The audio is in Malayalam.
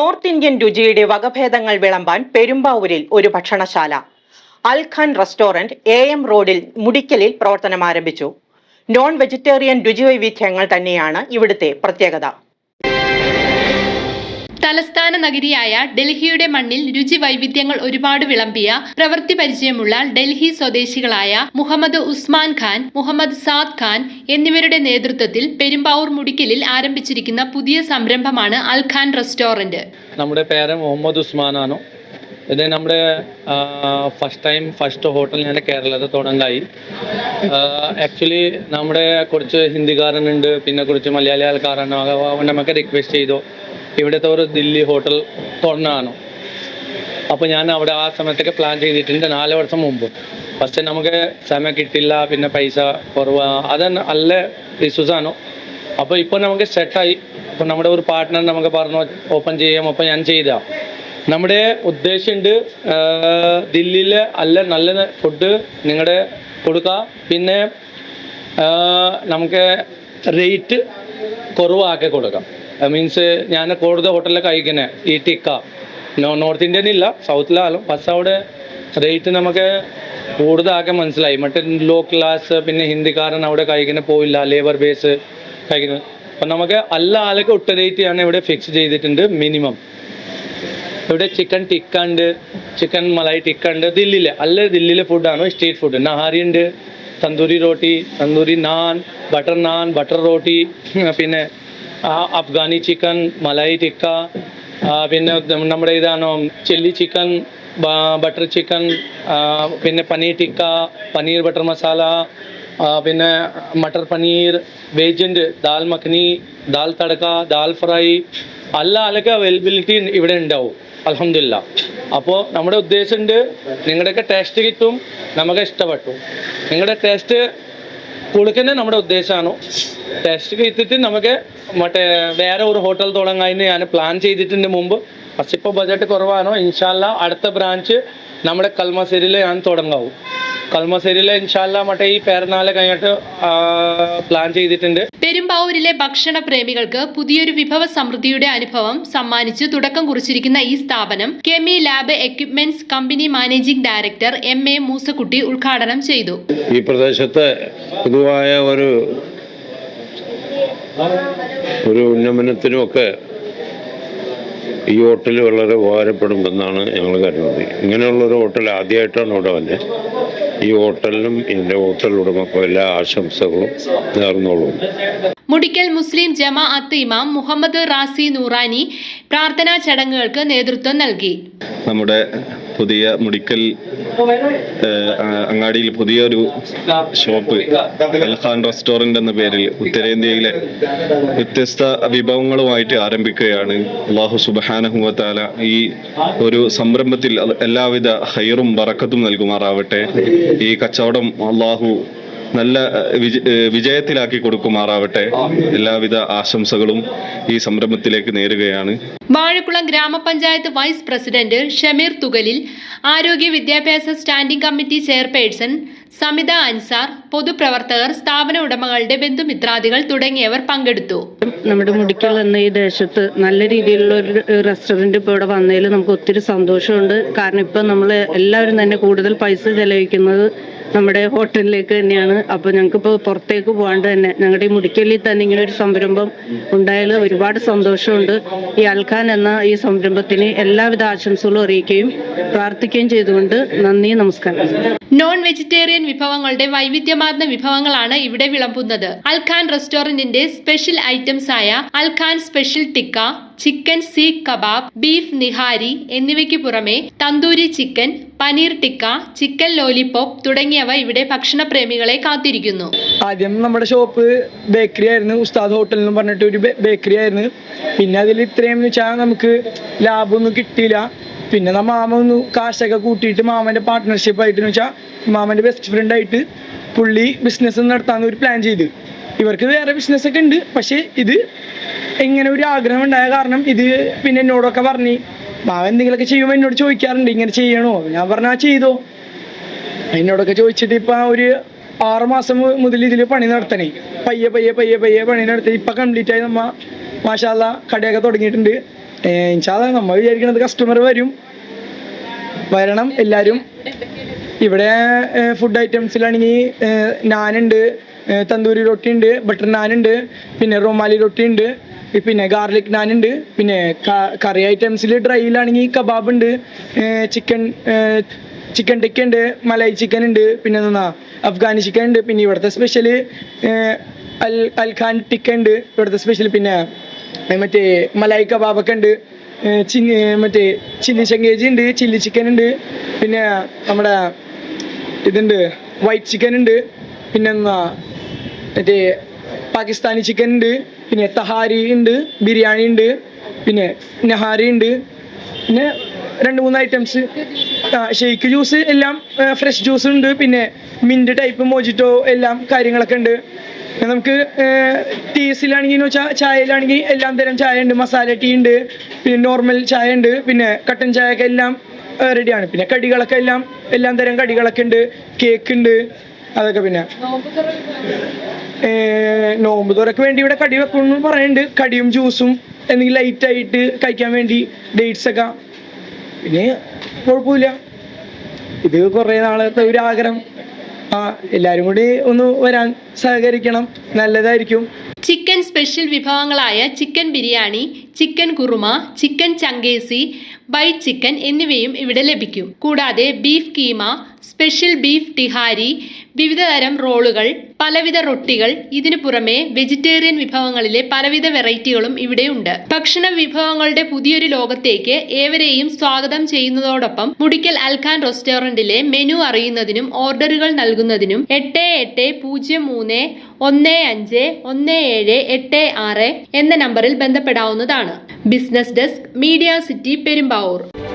നോർത്ത് ഇന്ത്യൻ രുചിയുടെ വകഭേദങ്ങൾ വിളമ്പാൻ പെരുമ്പാവൂരിൽ ഒരു ഭക്ഷണശാല. അൽഖാൻ റെസ്റ്റോറന്റ് എ എം റോഡിൽ മുടിക്കലിൽ പ്രവർത്തനം ആരംഭിച്ചു. നോൺ വെജിറ്റേറിയൻ രുചിവൈവിധ്യങ്ങൾ തന്നെയാണ് ഇവിടുത്തെ പ്രത്യേകത. തലസ്ഥാന നഗരിയായ ഡൽഹിയുടെ മണ്ണിൽ രുചി വൈവിധ്യങ്ങൾ ഒരുപാട് വിളമ്പിയ പ്രവൃത്തി പരിചയമുള്ള ഡൽഹി സ്വദേശികളായ മുഹമ്മദ് ഉസ്മാൻ ഖാൻ മുഹമ്മദ് സാദ് ഖാൻ എന്നിവരുടെ നേതൃത്വത്തിൽ പെരുമ്പാവൂർ മുടിക്കലിൽ ആരംഭിച്ചിരിക്കുന്ന പുതിയ സംരംഭമാണ് അൽ ഖാൻ റെസ്റ്റോറന്റ്. നമ്മുടെ പേര് മുഹമ്മദ് ഉസ്മാൻ ഉസ്മാനാണ് ഇത് നമ്മുടെ ഫസ്റ്റ് ടൈം ഫസ്റ്റ് ഹോട്ടൽ ഞാൻ കേരളത്തിൽ തുടങ്ങായി ആക്ച്വലി നമ്മുടെ കുറച്ച് ഹിന്ദിക്കാരനുണ്ട് പിന്നെ കുറച്ച് മലയാളി ആൾക്കാരാണ് നമുക്ക് റിക്വസ്റ്റ് ചെയ്തു. ഇവിടുത്തെ ഒരു ദില്ലി ഹോട്ടൽ തുടങ്ങാനോ അപ്പോൾ ഞാൻ അവിടെ ആ സമയത്തൊക്കെ പ്ലാൻ ചെയ്തിട്ടുണ്ട് നാല് വർഷം മുമ്പ്. ഫസ്റ്റ് നമുക്ക് സമയം കിട്ടില്ല പിന്നെ പൈസ കുറവ്. അത് നല്ല ഇഷ്യൂസാണ് അപ്പോൾ ഇപ്പോൾ നമുക്ക് സെറ്റായി ഇപ്പോൾ നമ്മുടെ ഒരു പാർട്ട്ണർ നമുക്ക് പറഞ്ഞു ഓപ്പൺ ചെയ്യാം അപ്പോൾ ഞാൻ ചെയ്ത. നമ്മുടെ ഉദ്ദേശമുണ്ട് ദില്ലിയിലെ അല്ല നല്ല ഫുഡ് നിങ്ങളുടെ കൊടുക്കുക പിന്നെ നമുക്ക് റേറ്റ് കുറവാക്കി കൊടുക്കാം. മീൻസ് ഞാൻ കൂടുതൽ ഹോട്ടലിലൊക്കെ കഴിക്കുന്നത് ഈ ടിക്ക. നോർത്ത് ഇന്ത്യൻ ഇല്ല. സൗത്തിലാലും പക്ഷെ അവിടെ റേറ്റ് നമുക്ക് കൂടുതലാക്കാൻ മനസ്സിലായി. മറ്റേ ലോ ക്ലാസ് പിന്നെ ഹിന്ദിക്കാരൻ അവിടെ കഴിക്കുന്ന പോയില്ല. ലേബർ ബേസ് കഴിക്കുന്നത് അപ്പം നമുക്ക് അല്ല ആളൊക്കെ ഒട്ട റേറ്റ് ആണ് ഇവിടെ ഫിക്സ് ചെയ്തിട്ടുണ്ട്. മിനിമം ഇവിടെ ചിക്കൻ ടിക്ക ഉണ്ട്. ചിക്കൻ മലായി ടിക്ക ഉണ്ട്. ദില്ലിയിലെ. അല്ല ദില്ലിയിലെ ഫുഡാണ് സ്ട്രീറ്റ് ഫുഡ് നഹാരി ഉണ്ട്. തന്തൂരി റോട്ടി തന്തൂരി നാൻ ബട്ടർ നാൻ ബട്ടർ റോട്ടി പിന്നെ അഫ്ഗാനി ചിക്കൻ മലായി ടിക്ക പിന്നെ നമ്മുടെ ഇതാണോ ചില്ലി ചിക്കൻ ബട്ടർ ചിക്കൻ പിന്നെ പനീർ ടിക്ക പനീർ ബട്ടർ മസാല പിന്നെ മട്ടർ പനീർ വേജിന്റെ ദാൽ മഖനി ദാൽ തടക്ക ദാൽ ഫ്രൈ എല്ലാ ആളൊക്കെ അവൈലബിലിറ്റി ഇവിടെ ഉണ്ടാവും അലഹമില്ല അപ്പോൾ നമ്മുടെ ഉദ്ദേശമുണ്ട് നിങ്ങളുടെയൊക്കെ ടേസ്റ്റ് കിട്ടും നമുക്ക് ഇഷ്ടപ്പെട്ടു. നിങ്ങളുടെ ടേസ്റ്റ് കൊടുക്കുന്നത് നമ്മുടെ ഉദ്ദേശമാണ് ടെസ്റ്റ് കിട്ടിയിട്ട് നമുക്ക് മറ്റേ വേറെ ഒരു ഹോട്ടൽ തുടങ്ങാൻ ഞാൻ പ്ലാൻ ചെയ്തിട്ടുണ്ട് മുമ്പ്. പക്ഷെ ഇപ്പോൾ ബജറ്റ് കുറവാണോ? ഇൻഷാല്ല അടുത്ത ബ്രാഞ്ച് നമ്മുടെ കൽമശ്ശേരിയിൽ ഞാൻ തുടങ്ങാവും. കൽമശ്ശേരിയിലെ ഇൻഷാല്ല മറ്റേ ഈ പേരനാല് കഴിഞ്ഞിട്ട് പ്ലാൻ ചെയ്തിട്ടുണ്ട്. പെരുമ്പാവൂരിലെ ഭക്ഷണ പ്രേമികൾക്ക് പുതിയൊരു വിഭവ സമൃദ്ധിയുടെ അനുഭവം സമ്മാനിച്ച് തുടക്കം കുറിച്ചിരിക്കുന്ന ഈ സ്ഥാപനം chemi lab equipments company managing director M A Moosakutty ഉദ്ഘാടനം ചെയ്തു. ഈ പ്രദേശത്തെ പൊതുവായ ഒരു ഒരു ഉന്നമനത്തിനുമൊക്കെ ഈ ഹോട്ടൽ വളരെ ഉപകാരപ്പെടുമെന്നാണ് ഞങ്ങൾ കരുതുന്നത്. ഇങ്ങനെയുള്ളൊരു ഹോട്ടൽ ആദ്യമായിട്ടാണ് ഇവിടെ വന്നത് ഈ ഹോട്ടലിനും ഇതിന്റെ ഹോട്ടൽ ഉടമക്കും എല്ലാ ആശംസകളും നേർന്നോളും. മുടിക്കൽ മുസ്ലിം ജമാ അത്ത് ഇമാം മുഹമ്മദ് റാസി നൂറാനി പ്രാർത്ഥനാ ചടങ്ങുകൾക്ക് നേതൃത്വം നൽകി. നമ്മുടെ പുതിയ മുടിക്കൽ അങ്ങാടിയിൽ പുതിയൊരു ഷോപ്പ് അൽഖാൻ റെസ്റ്റോറന്റ് എന്ന പേരിൽ ഉത്തരേന്ത്യയിലെ വ്യത്യസ്ത വിഭവങ്ങളുമായിട്ട് ആരംഭിക്കുകയാണ്. അള്ളാഹു സുബാനഹുവത്താല ഈ ഒരു സംരംഭത്തിൽ എല്ലാവിധ ഹൈറും ബറക്കത്തും നൽകുമാറാവട്ടെ. ഈ കച്ചവടം അള്ളാഹു നല്ല വിജയത്തിലാക്കി കൊടുക്കുമാറാവട്ടെ. എല്ലാവിധ ആശംസകളും ഈ സംരംഭത്തിലേക്ക് നേരുകയാണ്. വാഴക്കുളം ഗ്രാമപഞ്ചായത്ത് വൈസ് പ്രസിഡന്റ് ഷമീർ തുകലിൽ ആരോഗ്യ വിദ്യാഭ്യാസ standing committee chairperson Samitha Ansar പൊതുപ്രവർത്തകർ സ്ഥാപന ഉടമകളുടെ ബന്ധുമിത്രാദികൾ തുടങ്ങിയവർ പങ്കെടുത്തു. നമ്മുടെ മുടിക്കൽ എന്ന ഈ ദേശത്ത് നല്ല രീതിയിലുള്ള ഒരു റെസ്റ്റോറന്റ് ഇപ്പോൾ ഇവിടെ വന്നതിൽ നമുക്ക് ഒത്തിരി സന്തോഷമുണ്ട്. കാരണം ഇപ്പം നമ്മൾ എല്ലാവരും തന്നെ കൂടുതൽ പൈസ ചെലവഴിക്കുന്നത് നമ്മുടെ ഹോട്ടലിലേക്ക് തന്നെയാണ്. അപ്പോൾ ഞങ്ങൾക്കിപ്പോൾ പുറത്തേക്ക് പോകാണ്ട് തന്നെ ഞങ്ങളുടെ ഈ മുടിക്കലിൽ തന്നെ ഇങ്ങനെ ഒരു സംരംഭം ഉണ്ടായാൽ ഒരുപാട് സന്തോഷമുണ്ട്. ഈ അൽഖാൻ എന്ന ഈ സംരംഭത്തിന് എല്ലാവിധ ആശംസകളും അറിയിക്കുകയും പ്രാർത്ഥിക്കുകയും ചെയ്തുകൊണ്ട് നന്ദി നമസ്കാരം. നോൺ വെജിറ്റേറിയൻ വിഭവങ്ങളുടെ വൈവിധ്യമാർന്ന വിഭവങ്ങളാണ് ഇവിടെ വിളമ്പുന്നത്. അൽഖാൻ റെസ്റ്റോറന്റിന്റെ സ്പെഷ്യൽ ഐറ്റംസ് ആയ Alkhan special tikka chicken seekh kebab beef nihari എന്നിവയ്ക്ക് പുറമെ tandoori chicken paneer tikka chicken lollipop തുടങ്ങിയവ ഇവിടെ ഭക്ഷണ പ്രേമികളെ കാത്തിരിക്കുന്നു. ആദ്യം നമ്മുടെ ഷോപ്പ് ബേക്കറി ആയിരുന്നു. ഉസ്താദ് ഹോട്ടൽ എന്ന് പറഞ്ഞിട്ട് ഒരു ബേക്കറി ആയിരുന്നു. പിന്നെ അതിൽ ഇത്രയും വെച്ചാൽ നമുക്ക് ലാഭമൊന്നും കിട്ടിയില്ല. പിന്നെ നമ്മ മാമ ഒന്ന് കാശൊക്കെ കൂട്ടിയിട്ട് മാമന്റെ പാർട്ട്ണർഷിപ്പ് ആയിട്ട് വെച്ചാൽ മാമന്റെ ബെസ്റ്റ് ഫ്രണ്ട് ആയിട്ട് പുള്ളി ബിസിനസ് നടത്താമെന്ന് ഒരു പ്ലാൻ ചെയ്ത്. ഇവർക്ക് വേറെ ബിസിനസ് ഒക്കെ ഉണ്ട്. പക്ഷേ ഇത് ഇങ്ങനെ ഒരു ആഗ്രഹം ഉണ്ടായ കാരണം ഇത് പിന്നെ എന്നോടൊക്കെ പറഞ്ഞു മാമ എന്തെങ്കിലുമൊക്കെ ചെയ്യുമ്പോൾ എന്നോട് ചോദിക്കാറുണ്ട് ഇങ്ങനെ ചെയ്യണോ? ഞാൻ പറഞ്ഞാൽ ചെയ്തോ. എന്നോടൊക്കെ ചോദിച്ചിട്ട് ഇപ്പൊ ഒരു ആറ് മാസം മുതൽ ഇതിൽ പണി നടത്തണേ. പയ്യെ പയ്യെ പയ്യെ പയ്യെ പണി നടത്തി. ഇപ്പൊ കംപ്ലീറ്റ് ആയി നമ്മ മാഷാല്ല കടയൊക്കെ തുടങ്ങിയിട്ടുണ്ട്. ഇൻഷാല്ല നമ്മൾ വിചാരിക്കുന്നത് കസ്റ്റമർ വരും. വരണം എല്ലാരും. ഇവിടെ ഫുഡ് ഐറ്റംസിലാണെങ്കിൽ നാനുണ്ട്. തന്തൂരി റൊട്ടി ഉണ്ട് ബട്ടർ നാൻ ഉണ്ട് പിന്നെ റൊമാലി റൊട്ടി ഉണ്ട് പിന്നെ ഗാർലിക് നാൻ ഉണ്ട് പിന്നെ കറി ഐറ്റംസിൽ ഡ്രൈയിലാണെങ്കിൽ കബാബ് ഉണ്ട് ചിക്കൻ ചിക്കൻ ടിക്ക ഉണ്ട് മലായി ചിക്കൻ ഉണ്ട് പിന്നെ അഫ്ഗാനി ചിക്കൻ ഉണ്ട് പിന്നെ ഇവിടുത്തെ സ്പെഷ്യൽ അൽ അൽഖാൻ ടിക്ക ഉണ്ട് ഇവിടുത്തെ സ്പെഷ്യൽ പിന്നെ മറ്റേ മലായി കബാബൊക്കെ ഉണ്ട് ചില്ലി മറ്റേ ചില്ലി ചങ്കേജി ഉണ്ട് ചില്ലി ചിക്കൻ ഉണ്ട് പിന്നെ നമ്മുടെ ഇതുണ്ട് വൈറ്റ് ചിക്കൻ ഉണ്ട് പിന്നെ എന്നാ മറ്റേ പാകിസ്ഥാനി ചിക്കൻ ഉണ്ട് പിന്നെ തഹാരി ഉണ്ട് ബിരിയാണി ഉണ്ട് പിന്നെ നഹാരി ഉണ്ട് പിന്നെ രണ്ട് മൂന്ന് ഐറ്റംസ് ഷെയ്ക്ക് ജ്യൂസ് എല്ലാം ഫ്രഷ് ജ്യൂസ് ഉണ്ട് പിന്നെ മിന്റ് ടൈപ്പ് മോജിറ്റോ എല്ലാം കാര്യങ്ങളൊക്കെ ഉണ്ട്. നമുക്ക് ടീസിലാണെങ്കിൽ വെച്ചാൽ ചായയിലാണെങ്കിൽ എല്ലാം തരം ചായ ഉണ്ട് മസാല ടീ ഉണ്ട് പിന്നെ നോർമൽ ചായ ഉണ്ട് പിന്നെ കട്ടൻ ചായ ഒക്കെ എല്ലാം റെഡിയാണ് പിന്നെ കടികളൊക്കെ എല്ലാം എല്ലാം തരം കടികളൊക്കെ ഉണ്ട് കേക്ക് ഉണ്ട് അതൊക്കെ പിന്നെ. നോമ്പ് തുറക്ക് വേണ്ടി ഇവിടെ കടി വെക്കുന്നു പറയുന്നുണ്ട്. കടിയും ജ്യൂസും എന്തെങ്കിലും ലൈറ്റ് ആയിട്ട് കഴിക്കാൻ വേണ്ടി ഡേറ്റ്സ് ഒക്കെ. പിന്നെ കുഴപ്പമില്ല. ഇത് കുറേ നാളത്തെ ഒരു ആഗ്രഹം. ആ എല്ലാരും കൂടി ഒന്ന് വരാൻ സഹകരിക്കണം. നല്ലതായിരിക്കും. Special വിഭവങ്ങളായ chicken biryani chicken kurma chicken changezi bite chicken എന്നിവയും ഇവിടെ ലഭിക്കും. കൂടാതെ beef keema special beef nihari വിവിധതരം റോളുകൾ പലവിധ റൊട്ടികൾ ഇതിനു പുറമെ വെജിറ്റേറിയൻ വിഭവങ്ങളിലെ പലവിധ വെറൈറ്റികളും ഇവിടെയുണ്ട് ഭക്ഷണ വിഭവങ്ങളുടെ പുതിയൊരു ലോകത്തേക്ക് ഏവരെയും സ്വാഗതം ചെയ്യുന്നതോടൊപ്പം മുടിക്കൽ അൽഖാൻ റെസ്റ്റോറന്റിലെ മെനു അറിയുന്നതിനും ഓർഡറുകൾ നൽകുന്നതിനും എട്ട് എട്ട് പൂജ്യം മൂന്ന് ഒന്ന് അഞ്ച് ഒന്ന് ഏഴ് എട്ട് ആറ് എന്ന നമ്പറിൽ ബന്ധപ്പെടാവുന്നതാണ്. Business desk media city Perumbavoor.